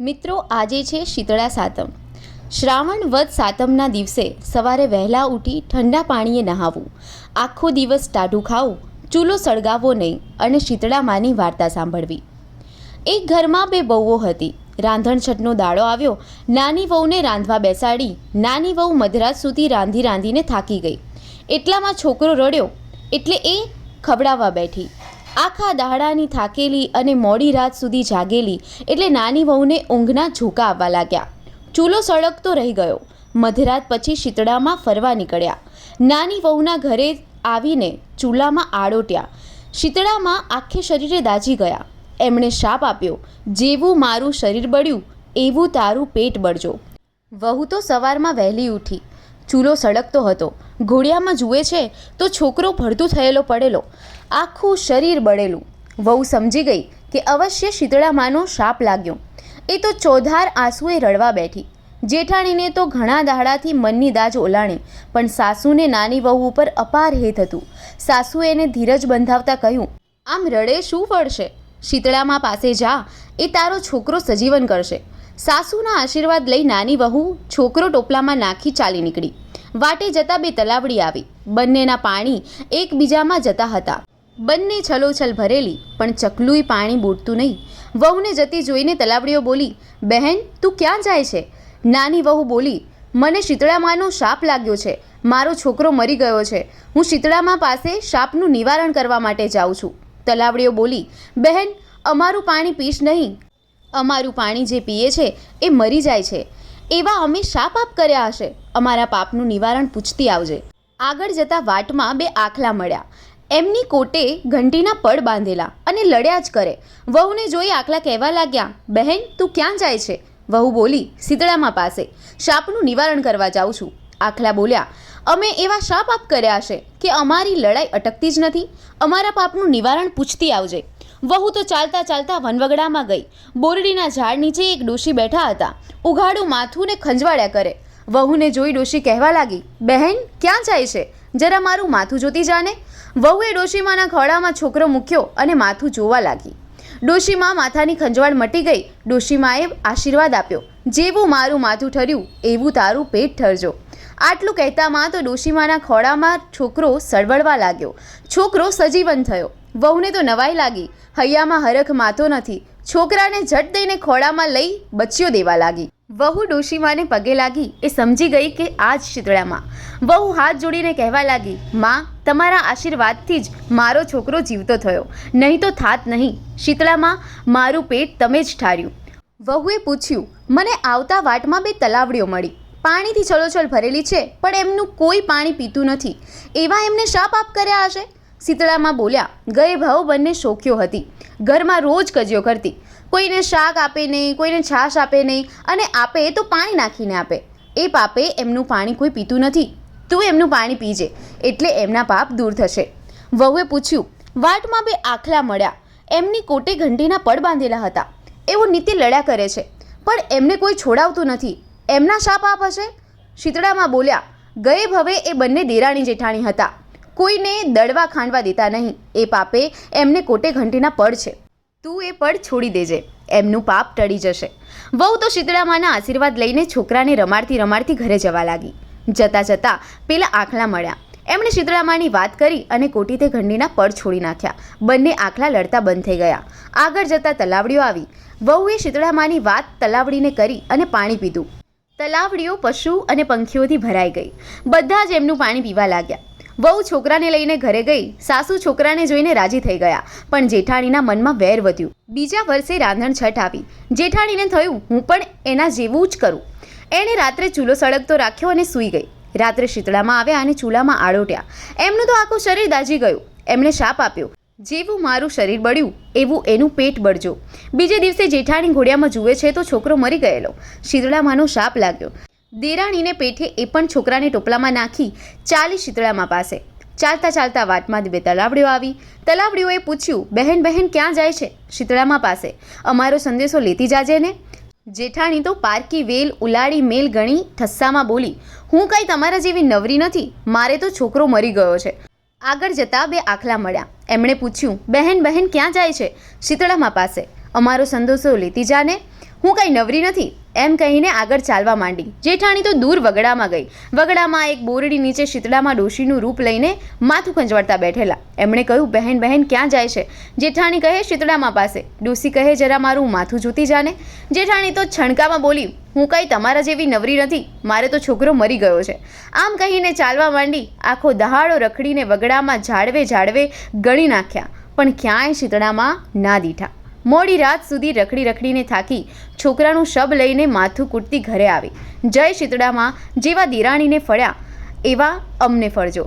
મિત્રો, આજે છે શીતળા સાતમ. શ્રાવણ વદ સાતમના દિવસે સવારે વહેલા ઉઠી ઠંડા પાણીએ નહાવું. આખો દિવસ ટાઢું ખાવું, ચૂલો સળગાવવો નહીં અને શીતળા માની વાર્તા સાંભળવી. એક ઘરમાં બે બહુઓ હતી. રાંધણછટનો દાડો આવ્યો, નાની વહુને રાંધવા બેસાડી, નાની વહુ મધરાત સુધી રાંધી રાંધીને થાકી ગઈ. એટલામાં છોકરો રડ્યો, એટલે એ ખવડાવવા બેઠી. આખા દાડાની થાકેલી અને મોડી રાત સુધી જાગેલી એટલે નાની વહુને ઊંઘના ઝોકા આવવા લાગ્યા. ચૂલો સળગતો રહી ગયો. મધરાત પછી શીતળામાં ફરવા નીકળ્યા. નાની વહુના ઘરે આવીને ચૂલામાં આડોટ્યા. શીતળામાં આખે શરીરે દાજી ગયા. એમણે શાપ આપ્યો, જેવું મારું શરીર બળ્યું, એવું તારું પેટ બળજો. વહુ તો સવારમાં વહેલી ઉઠી. ચૂલો સળગતો હતો. ઘોડિયામાં જુએ છે તો છોકરો ભરતું થયેલો પડેલો. આખું શરીર બળેલું. વહુ સમજી ગઈ કે અવશ્ય શીતળામાનો શાપ લાગ્યો. એ તો ચોધાર આંસુએ રડવા બેઠી. જેઠાણીને તો ઘણા દાડાથી મનની દાજ ઓલાણી, પણ સાસુને નાની વહુ ઉપર અપાર હેત હતું. સાસુએ એને ધીરજ બંધાવતા કહ્યું, આમ રડે શું પડશે શીતળામાં પાસે જા, એ તારો છોકરો સજીવન કરશે. સાસુના આશીર્વાદ લઈ નાની વહુ છોકરો ટોપલામાં નાખી ચાલી નીકળી. વાટે જતાં બે તલાવડી આવી. બંનેના પાણી એકબીજામાં જતા હતા. બંને છલોછલ ભરેલી, પણ ચકલુય પાણી બૂટતું નહીં. વહુને જતી જોઈને તલાવડીઓ બોલી, બહેન, તું ક્યાં જાય છે? નાની વહુ બોલી, મને શીતળામાનો શાપ લાગ્યો છે. મારો છોકરો મરી ગયો છે. હું શીતળામાં પાસે શાપનું નિવારણ કરવા માટે જાઉં છું. તલાવડીઓ બોલી, બહેન, અમારું પાણી પીશ નહીં. અમારું પાણી જે પીએ છે એ મરી જાય છે. એવા અમે શાપ આપ કર્યા હશે. અમારા પાપનું નિવારણ પૂછતી આવજે. આગળ જતા વાટમાં બે આખલા મળ્યા. એમની કોટે ઘંટીના પડ બાંધેલા અને લડ્યા જ કરે. વહુને જોઈ આખલા કહેવા લાગ્યા, બહેન, તું ક્યાં જાય છે? વહુ બોલી, શીતળામાં પાસે. શાપનું નિવારણ કરવા જાઉં છું. આખલા બોલ્યા, અમે એવા શા પાપ કર્યા હશે કે અમારી લડાઈ અટકતી જ નથી. અમારા પાપનું નિવારણ પૂછતી આવજે. વહુ તો ચાલતા ચાલતા વનવગડામાં ગઈ. બોરડીના ઝાડ નીચે એક ડોશી બેઠા હતા. ઉઘાડું માથું ને ખંજવાળ્યા કરે. વહુને જોઈ ડોશી કહેવા લાગી, બહેન, ક્યાં જાય છે? જરા મારું માથું જોતી જાને. વહુએ ડોશીમાના ખોળામાં છોકરો મૂક્યો અને માથું જોવા લાગી. ડોશીમાં માથાની ખંજવાળ મટી ગઈ. ડોશીમાએ આશીર્વાદ આપ્યો, જેવું મારું માથું ઠર્યું, એવું તારું પેટ ઠરજો. આટલું કહેતામાં તો ડોશીમાના ખોળામાં છોકરો સળવળવા લાગ્યો. છોકરો સજીવન થયો. વહુને તો નવાઈ લાગી. હૈયામાં હરખ માતો નથી. છોકરાને ઝટ દઈને ખોળામાં લઈ બચ્યો દેવા લાગી. વહુ ડોશીમાને પગે લાગી એ સમજી ગઈ કે આ જ શીતળામાં. વહુ હાથ જોડીને કહેવા લાગી, માં, તમારા આશીર્વાદથી જ મારો છોકરો જીવતો થયો. નહીં તો થાત નહીં. શીતળામાં મારું પેટ તમે જ ઠાર્યું. વહુએ પૂછ્યું, મને આવતા વાટમાં બે તલાવડીઓ મળી. પાણીથી છલોછલ ભરેલી છે, પણ એમનું કોઈ પાણી પીતું નથી. એવા એમને શાપ આપ કર્યા હશે? શીતળામાં બોલ્યા, ગયે ભાવ બંને શોખ્યો હતી. ઘરમાં રોજ કજિયો કરતી. કોઈને શાક આપે નહીં, કોઈને છાશ આપે નહીં, અને આપે તો પાણી નાખીને આપે. એ પાપે એમનું પાણી કોઈ પીતું નથી. તું એમનું પાણી પીજે, એટલે એમના પાપ દૂર થશે. વહુએ પૂછ્યું, વાટમાં બે આખલા મળ્યા. એમની કોટે ઘંટીના પડ બાંધેલા હતા. એવો નીતિ લડ્યા કરે છે. પણ એમને કોઈ છોડાવતું નથી. એમના શા પાપ હશે? શીતળામાં બોલ્યા, ગયે ભવે એ બંને દેરાણી જેઠાણી હતા. કોઈને દડવા ખાંડવા દેતા નહીં. એ પાપે એમને કોટે ઘંટીના પડ છે. તું એ પડ છોડી દેજે. એમનું પાપ ટળી જશે. વહુ તો શીતળામાના આશીર્વાદ લઈને છોકરાને રમાડતી રમાડતી ઘરે જવા લાગી. જતાં જતાં પેલા આખલા મળ્યા. એમણે શીતળામાની વાત કરી અને કોટી તે ઘંટીના પડ છોડી નાખ્યા. બંને આખલા લડતા બંધ થઈ ગયા. આગળ જતાં તલાવડીઓ આવી. વહુએ શીતળામાની વાત તલાવડીને કરી અને પાણી પીધું. તલાવડીઓ, પશુ અને પંખીઓથી ભરાઈ ગઈ. બધા જ એમનું પાણી પીવા લાગ્યા. વહુ છોકરાને લઈને ઘરે ગઈ, સાસુ છોકરાને જોઈને રાજી થઈ ગયા, પણ જેઠાણીના મનમાં વેર વધ્યું. બીજા વર્ષે રાંધણ છઠ આવી. જેઠાણીને થયું, હું પણ એના જેવું જ કરું. એણે રાત્રે ચૂલો સળગતો રાખ્યો અને સૂઈ ગઈ. રાત્રે શીતળામાં આવ્યા અને ચૂલામાં આડોટ્યા. એમનું તો આખું શરીર દાજી ગયું. એમણે શાપ આપ્યો. જેવું મારું શરીર બળ્યું, એવું એનું પેટ બળજો. બીજે દિવસે જેઠાણી ઘોડિયામાં જુએ છે તો છોકરો મરી ગયેલો. શીતળામાંનો શાપ લાગ્યો. દેરાણીને પેઠે એ પણ છોકરાને ટોપલામાં નાખી ચાલી શીતળામાં પાસે. ચાલતા ચાલતા વાટમાં બે તલાવડીઓ આવી. તલાવડીઓએ પૂછ્યું, બહેન બહેન, ક્યાં જાય છે? શીતળામાં પાસે. અમારો સંદેશો લેતી જાજે ને? જેઠાણી તો પારકી વેલ ઉલાડી મેલ ગણી ઠસ્સામાં બોલી, હું કંઈ તમારા જેવી નવરી નથી? મારે તો છોકરો મરી ગયો છે. આગળ જતા બે આખલા મળ્યા. એમણે પૂછ્યું, બહેન બહેન, ક્યાં જાય છે? શીતળામાં પાસે. અમારો સંદેશો લેતી જાને હું કંઈ નવરી નથી? એમ કહીને આગળ ચાલવા માંડી. જેઠાણી તો દૂર વગડામાં ગઈ. વગડામાં એક બોરડી નીચે શીતળામાં ડોશીનું રૂપ લઈને માથું ખંજવાડતા બેઠેલા. એમણે કહ્યું, બહેન બહેન, ક્યાં જાય છે? જેઠાણી કહે, શીતળામાં પાસે. ડોશી કહે, જરા મારું માથું જોતી જાને. જેઠાણી તો છણકામાં બોલી, હું કંઈ તમારા જેવી નવરી નથી. મારે તો છોકરો મરી ગયો છે. આમ કહીને ચાલવા માંડી, આખો દહાડો રખડીને વગડામાં ઝાડવે ઝાડવે ગણી નાખ્યા. પણ ક્યાંય શીતળામાં ના દીઠા. મોડી રાત સુધી રખડી રખડીને થાકી છોકરાનું શબ લઈને માથું કૂટતી ઘરે આવી. જય શીતળામાં જેવા દિરાણીને ફળ્યા, એવા અમને ફળજો.